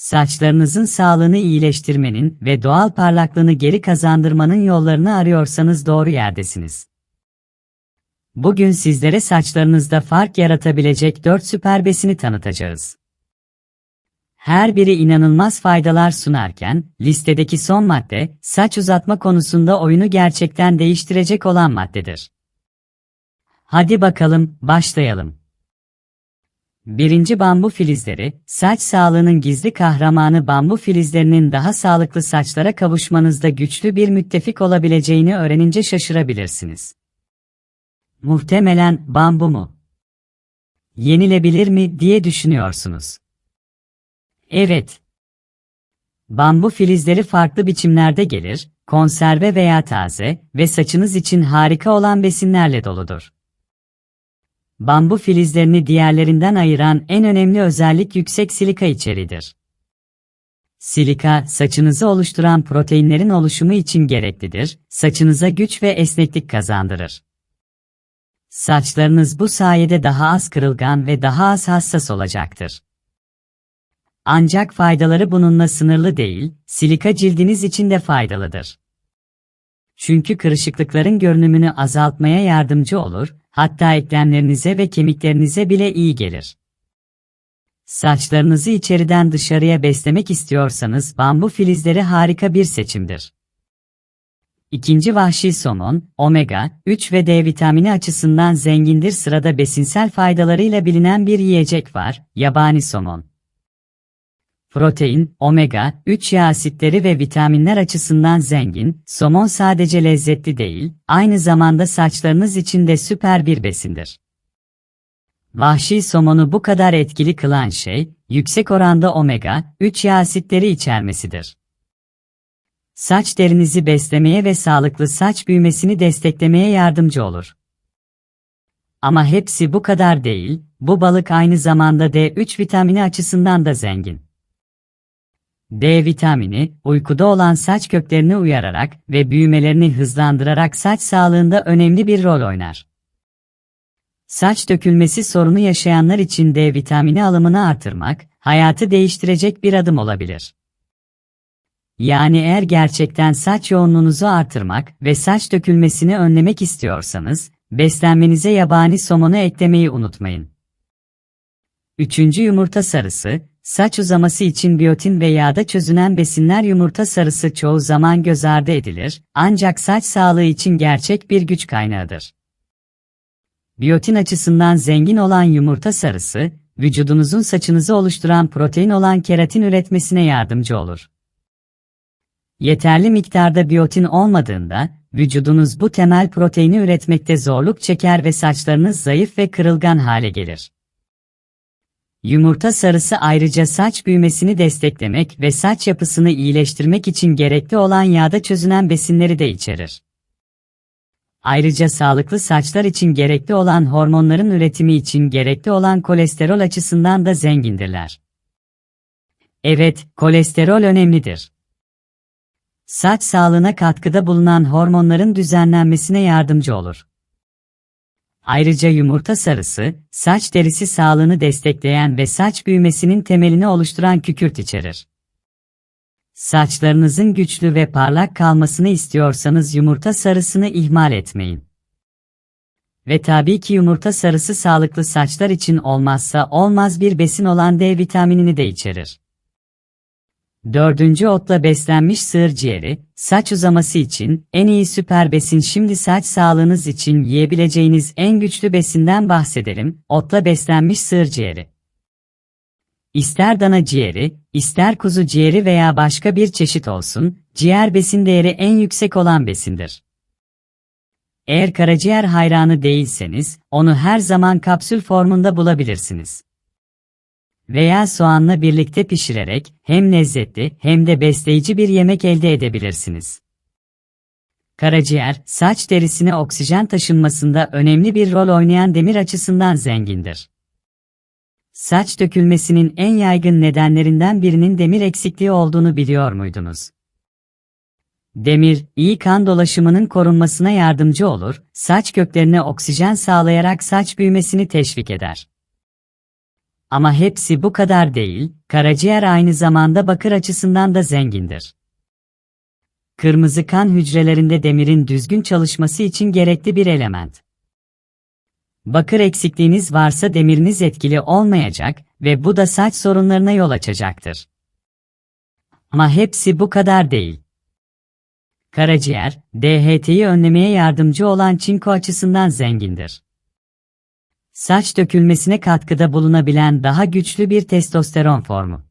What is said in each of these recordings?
Saçlarınızın sağlığını iyileştirmenin ve doğal parlaklığını geri kazandırmanın yollarını arıyorsanız doğru yerdesiniz. Bugün sizlere saçlarınızda fark yaratabilecek 4 süper besini tanıtacağız. Her biri inanılmaz faydalar sunarken, listedeki son madde, saç uzatma konusunda oyunu gerçekten değiştirecek olan maddedir. Hadi bakalım, başlayalım. Birinci bambu filizleri, saç sağlığının gizli kahramanı bambu filizlerinin daha sağlıklı saçlara kavuşmanızda güçlü bir müttefik olabileceğini öğrenince şaşırabilirsiniz. Muhtemelen bambu mu? Yenilebilir mi diye düşünüyorsunuz. Evet. Bambu filizleri farklı biçimlerde gelir, konserve veya taze ve saçınız için harika olan besinlerle doludur. Bambu filizlerini diğerlerinden ayıran en önemli özellik yüksek silika içeriğidir. Silika, saçınızı oluşturan proteinlerin oluşumu için gereklidir, saçınıza güç ve esneklik kazandırır. Saçlarınız bu sayede daha az kırılgan ve daha az hassas olacaktır. Ancak faydaları bununla sınırlı değil, silika cildiniz için de faydalıdır. Çünkü kırışıklıkların görünümünü azaltmaya yardımcı olur, hatta eklemlerinize ve kemiklerinize bile iyi gelir. Saçlarınızı içeriden dışarıya beslemek istiyorsanız bambu filizleri harika bir seçimdir. İkinci vahşi somon, omega 3 ve D vitamini açısından zengindir sırada besinsel faydalarıyla bilinen bir yiyecek var, yabani somon. Protein, omega 3 yağ asitleri ve vitaminler açısından zengin, somon sadece lezzetli değil, aynı zamanda saçlarınız için de süper bir besindir. Vahşi somonu bu kadar etkili kılan şey, yüksek oranda omega 3 yağ asitleri içermesidir. Saç derinizi beslemeye ve sağlıklı saç büyümesini desteklemeye yardımcı olur. Ama hepsi bu kadar değil, bu balık aynı zamanda D3 vitamini açısından da zengin. D vitamini, uykuda olan saç köklerini uyararak ve büyümelerini hızlandırarak saç sağlığında önemli bir rol oynar. Saç dökülmesi sorunu yaşayanlar için D vitamini alımını artırmak, hayatı değiştirecek bir adım olabilir. Yani eğer gerçekten saç yoğunluğunuzu artırmak ve saç dökülmesini önlemek istiyorsanız, beslenmenize yabani somonu eklemeyi unutmayın. Üçüncü yumurta sarısı, saç uzaması için biyotin ve yağda çözünen besinler yumurta sarısı çoğu zaman göz ardı edilir, ancak saç sağlığı için gerçek bir güç kaynağıdır. Biyotin açısından zengin olan yumurta sarısı, vücudunuzun saçınızı oluşturan protein olan keratin üretmesine yardımcı olur. Yeterli miktarda biyotin olmadığında, vücudunuz bu temel proteini üretmekte zorluk çeker ve saçlarınız zayıf ve kırılgan hale gelir. Yumurta sarısı ayrıca saç büyümesini desteklemek ve saç yapısını iyileştirmek için gerekli olan yağda çözünen besinleri de içerir. Ayrıca sağlıklı saçlar için gerekli olan hormonların üretimi için gerekli olan kolesterol açısından da zengindirler. Evet, kolesterol önemlidir. Saç sağlığına katkıda bulunan hormonların düzenlenmesine yardımcı olur. Ayrıca yumurta sarısı, saç derisi sağlığını destekleyen ve saç büyümesinin temelini oluşturan kükürt içerir. Saçlarınızın güçlü ve parlak kalmasını istiyorsanız yumurta sarısını ihmal etmeyin. Ve tabii ki yumurta sarısı sağlıklı saçlar için olmazsa olmaz bir besin olan D vitaminini de içerir. Dördüncü otla beslenmiş sığır ciğeri, saç uzaması için en iyi süper besin şimdi saç sağlığınız için yiyebileceğiniz en güçlü besinden bahsedelim, otla beslenmiş sığır ciğeri. İster dana ciğeri, ister kuzu ciğeri veya başka bir çeşit olsun, ciğer besin değeri en yüksek olan besindir. Eğer karaciğer hayranı değilseniz, onu her zaman kapsül formunda bulabilirsiniz veya soğanla birlikte pişirerek hem lezzetli hem de besleyici bir yemek elde edebilirsiniz. Karaciğer, saç derisine oksijen taşınmasında önemli bir rol oynayan demir açısından zengindir. Saç dökülmesinin en yaygın nedenlerinden birinin demir eksikliği olduğunu biliyor muydunuz? Demir, iyi kan dolaşımının korunmasına yardımcı olur, saç köklerine oksijen sağlayarak saç büyümesini teşvik eder. Ama hepsi bu kadar değil, karaciğer aynı zamanda bakır açısından da zengindir. Kırmızı kan hücrelerinde demirin düzgün çalışması için gerekli bir element. Bakır eksikliğiniz varsa demiriniz etkili olmayacak ve bu da saç sorunlarına yol açacaktır. Ama hepsi bu kadar değil. Karaciğer, DHT'yi önlemeye yardımcı olan çinko açısından zengindir. Saç dökülmesine katkıda bulunabilen daha güçlü bir testosteron formu.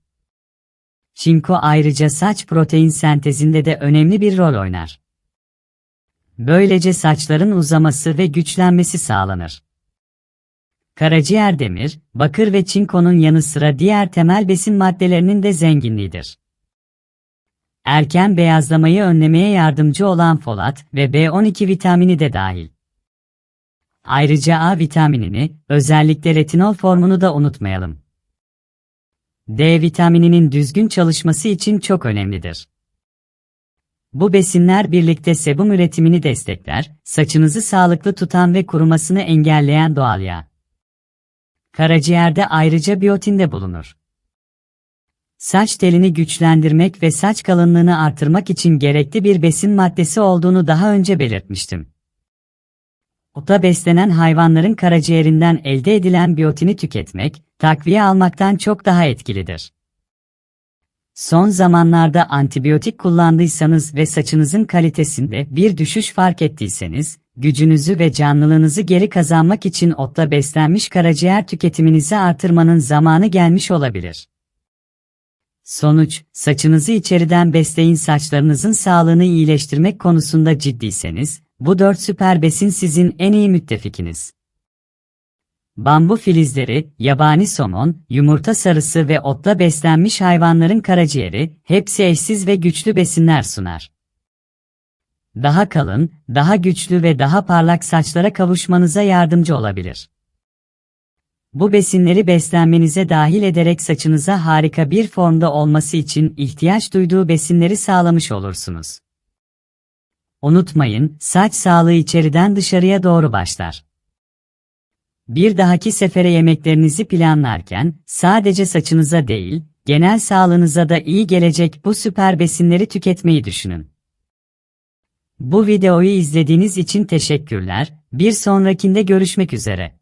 Çinko ayrıca saç protein sentezinde de önemli bir rol oynar. Böylece saçların uzaması ve güçlenmesi sağlanır. Karaciğer demir, bakır ve çinkonun yanı sıra diğer temel besin maddelerinin de zenginliğidir. Erken beyazlamayı önlemeye yardımcı olan folat ve B12 vitamini de dahil. Ayrıca A vitaminini, özellikle retinol formunu da unutmayalım. D vitamininin düzgün çalışması için çok önemlidir. Bu besinler birlikte sebum üretimini destekler, saçınızı sağlıklı tutan ve kurumasını engelleyen doğal yağ. Karaciğerde ayrıca biyotin de bulunur. Saç telini güçlendirmek ve saç kalınlığını artırmak için gerekli bir besin maddesi olduğunu daha önce belirtmiştim. Ota beslenen hayvanların karaciğerinden elde edilen biyotini tüketmek, takviye almaktan çok daha etkilidir. Son zamanlarda antibiyotik kullandıysanız ve saçınızın kalitesinde bir düşüş fark ettiyseniz, gücünüzü ve canlılığınızı geri kazanmak için otla beslenmiş karaciğer tüketiminizi artırmanın zamanı gelmiş olabilir. Sonuç, saçınızı içeriden besleyin saçlarınızın sağlığını iyileştirmek konusunda ciddiyseniz, bu dört süper besin sizin en iyi müttefikiniz. Bambu filizleri, yabani somon, yumurta sarısı ve otla beslenmiş hayvanların karaciğeri, hepsi eşsiz ve güçlü besinler sunar. Daha kalın, daha güçlü ve daha parlak saçlara kavuşmanıza yardımcı olabilir. Bu besinleri beslenmenize dahil ederek saçınıza harika bir formda olması için ihtiyaç duyduğu besinleri sağlamış olursunuz. Unutmayın, saç sağlığı içeriden dışarıya doğru başlar. Bir dahaki sefere yemeklerinizi planlarken, sadece saçınıza değil, genel sağlığınıza da iyi gelecek bu süper besinleri tüketmeyi düşünün. Bu videoyu izlediğiniz için teşekkürler, bir sonrakinde görüşmek üzere.